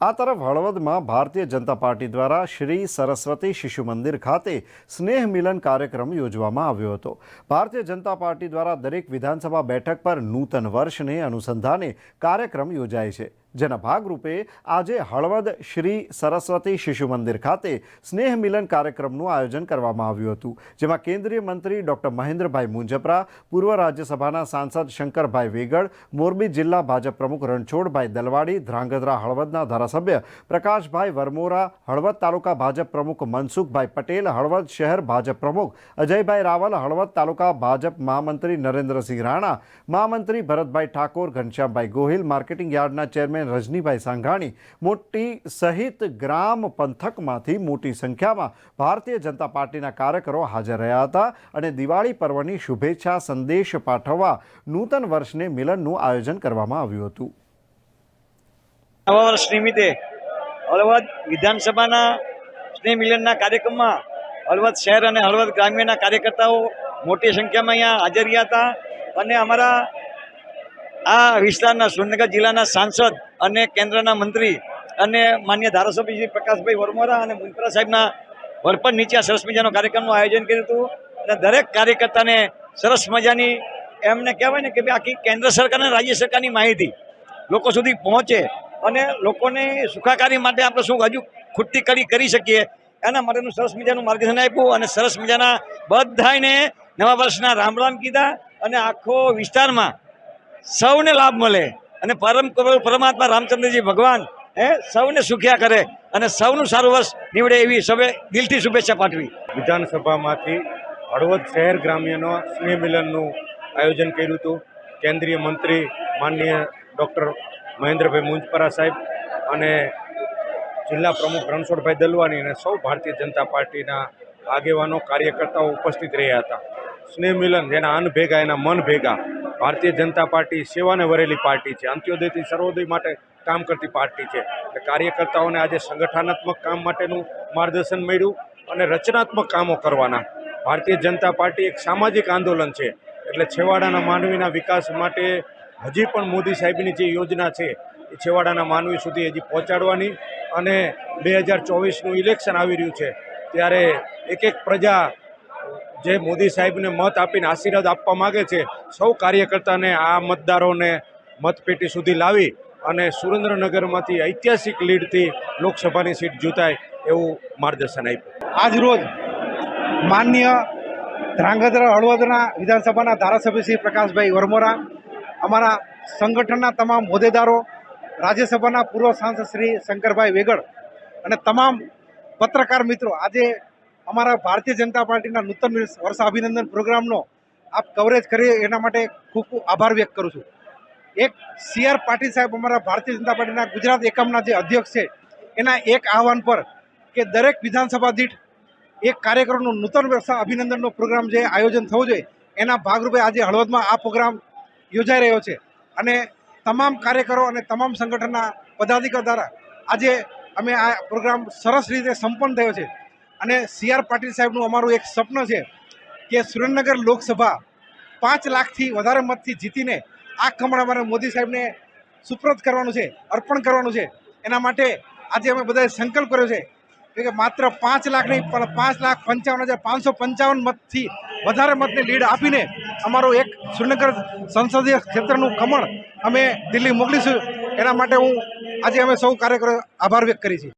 આ તરફ હળવદમાં ભારતીય જનતા પાર્ટી દ્વારા શ્રી સરસ્વતી શિશુ મંદિર ખાતે સ્નેહ મિલન કાર્યક્રમ યોજવામાં આવ્યો હતો. ભારતીય જનતા પાર્ટી દ્વારા દરેક વિધાનસભા બેઠક પર નૂતન વર્ષને અનુસંધાને કાર્યક્રમ યોજાય છે. જેના ભાગરૂપે આજે હળવદ શ્રી સરસ્વતી શિશુ મંદિર ખાતે સ્નેહ મિલન કાર્યક્રમનું આયોજન કરવામાં આવ્યું હતું, જેમાં કેન્દ્રીય મંત્રી ડોક્ટર મહેન્દ્રભાઈ મુંજપરા, પૂર્વ રાજ્યસભાના સાંસદ શંકરભાઈ વેગડ, મોરબી જિલ્લા ભાજપ પ્રમુખ રણછોડભાઈ દલવાડી, ધ્રાંગધ્રા હળવદના ધારાસભ્ય પ્રકાશભાઈ વરમોરા, હળવદ તાલુકા ભાજપ પ્રમુખ મનસુખભાઈ પટેલ, હળવદ શહેર ભાજપ પ્રમુખ અજયભાઈ રાવલ, હળવદ તાલુકા ભાજપ મહામંત્રી નરેન્દ્રસિંહ રાણા, મહામંત્રી ભરતભાઈ ઠાકોર, ઘનશ્યામભાઈ ગોહિલ, માર્કેટિંગ યાર્ડના ચેરમેન રજનીભાઈ સાંઘાણી મોટી સહિત ગ્રામ પંથકમાંથી મોટી સંખ્યામાં ભારતીય જનતા પાર્ટીના કાર્યકરો હાજર રહ્યા હતા અને દિવાળી પર્વની શુભેચ્છા સંદેશ પાઠવવા નૂતન વર્ષને મિલનનું આયોજન કરવામાં આવ્યું હતું. નવા વર્ષ નિમિત્તે હળવદ વિધાનસભાના સ્નેહ મિલનના કાર્યક્રમમાં હળવદ શહેર અને હળવદ ગ્રામ્યના કાર્યકર્તાઓ મોટી સંખ્યામાં અહીંયા હાજર રહ્યા હતા અને અમારા આ વિસ્તારના સુરેન્દ્રનગર જિલ્લાના સાંસદ અને કેન્દ્રના મંત્રી અને માન્ય ધારાસભ્ય શ્રી પ્રકાશભાઈ વરમોરા અને મુનપરા સાહેબના વડપણ નીચે આ સરસ મજાનો કાર્યક્રમનું આયોજન કર્યું હતું. અને દરેક કાર્યકર્તાને સરસ મજાની એમને કહેવાય ને કે ભાઈ આખી કેન્દ્ર સરકાર અને રાજ્ય સરકારની માહિતી લોકો સુધી પહોંચે અને લોકોને સુખાકારી માટે આપણે શું હજુ ખૂટતી કરી કરી શકીએ. એના માટેનું સરસ મજાનું માર્ગદર્શન આપ્યું અને સરસ મજાના બધાને નવા વર્ષના રામ રામ કીધા અને આખો વિસ્તારમાં સૌને લાભ મળે. અને પરમ પરમાત્મા રામચંદ્રજી ભગવાન, હે, સૌને સુખ્યા કરે અને સૌનું સારું વર્ષ નીવડે એવી સૌએ દિલથી શુભેચ્છા પાઠવી. વિધાનસભામાંથી હળવદ શહેર ગ્રામ્યનો સ્નેહ મિલનનું આયોજન કર્યું હતું. કેન્દ્રીય મંત્રી માનનીય ડૉક્ટર મહેન્દ્રભાઈ મુંજપરા સાહેબ અને જિલ્લા પ્રમુખ રણછોડભાઈ દલવાની અને સૌ ભારતીય જનતા પાર્ટીના આગેવાનો, કાર્યકર્તાઓ ઉપસ્થિત રહ્યા હતા. સ્નેહ મિલન જેના અન્ન ભેગા એના મન ભેગા ભારતીય જનતા પાર્ટી સેવાને વરેલી પાર્ટી છે. અંત્યોદયથી સર્વોદય માટે કામ કરતી પાર્ટી છે. એટલે કાર્યકર્તાઓને આજે સંગઠનાત્મક કામ માટેનું માર્ગદર્શન મળ્યું અને રચનાત્મક કામો કરવાના. ભારતીય જનતા પાર્ટી એક સામાજિક આંદોલન છે. એટલે છેવાડાના માનવીના વિકાસ માટે હજી પણ મોદી સાહેબની જે યોજના છે, એ છેવાડાના માનવી સુધી હજી પહોંચાડવાની અને બે હજાર ચોવીસનું ઇલેક્શન આવી રહ્યું છે. ત્યારે એક એક પ્રજા જે મોદી સાહેબને મત આપીને આશીર્વાદ આપવા માગે છે, સૌ કાર્યકર્તાને આ મતદારોને મતપેટી સુધી લાવી અને સુરેન્દ્રનગરમાંથી ઐતિહાસિક લીડથી લોકસભાની સીટ જૂતાય એવું માર્ગદર્શન આપ્યું. આજ રોજ માનનીય ધ્રાંગધ્રા હળવદના વિધાનસભાના ધારાસભ્ય શ્રી પ્રકાશભાઈ વરમોરા, અમારા સંગઠનના તમામ હોદ્દેદારો, રાજ્યસભાના પૂર્વ સાંસદ શ્રી શંકરભાઈ વેગડ અને તમામ પત્રકાર મિત્રો આજે અમારા ભારતીય જનતા પાર્ટીના નૂતન વર્ષ અભિનંદન પ્રોગ્રામનો આપ કવરેજ કરી એના માટે ખૂબ ખૂબ આભાર વ્યક્ત કરું છું. એક સી આર પાટીલ સાહેબ અમારા ભારતીય જનતા પાર્ટીના ગુજરાત એકમના જે અધ્યક્ષ છે, એના એક આહવાન પર કે દરેક વિધાનસભા દીઠ એક કાર્યક્રમનો નૂતન વર્ષ અભિનંદનનો પ્રોગ્રામ જે આયોજન થવું જોઈએ, એના ભાગરૂપે આજે હળવદમાં આ પ્રોગ્રામ યોજાઈ રહ્યો છે. અને તમામ કાર્યકરો અને તમામ સંગઠનના પદાધિકારી દ્વારા આજે અમે આ પ્રોગ્રામ સરસ રીતે સંપન્ન થયો છે. અને સી આર પાટીલ સાહેબનું અમારું એક સ્વપ્ન છે કે સુરેન્દ્રનગર લોકસભા પાંચ લાખથી વધારે મતથી જીતીને આ કમળ અમારે મોદી સાહેબને સુપ્રત કરવાનું છે, અર્પણ કરવાનું છે. એના માટે આજે અમે બધાએ સંકલ્પ કર્યો છે કે માત્ર પાંચ લાખ નહીં, પણ પાંચ લાખ પંચાવન હજાર પાંચસો પંચાવન મતથી વધારે મતની લીડ આપીને અમારું એક સુરેન્દ્રનગર સંસદીય ક્ષેત્રનું કમળ અમે દિલ્હી મોકલીશું. એના માટે હું આજે અમે સૌ કાર્યકરો આભાર વ્યક્ત કરી છે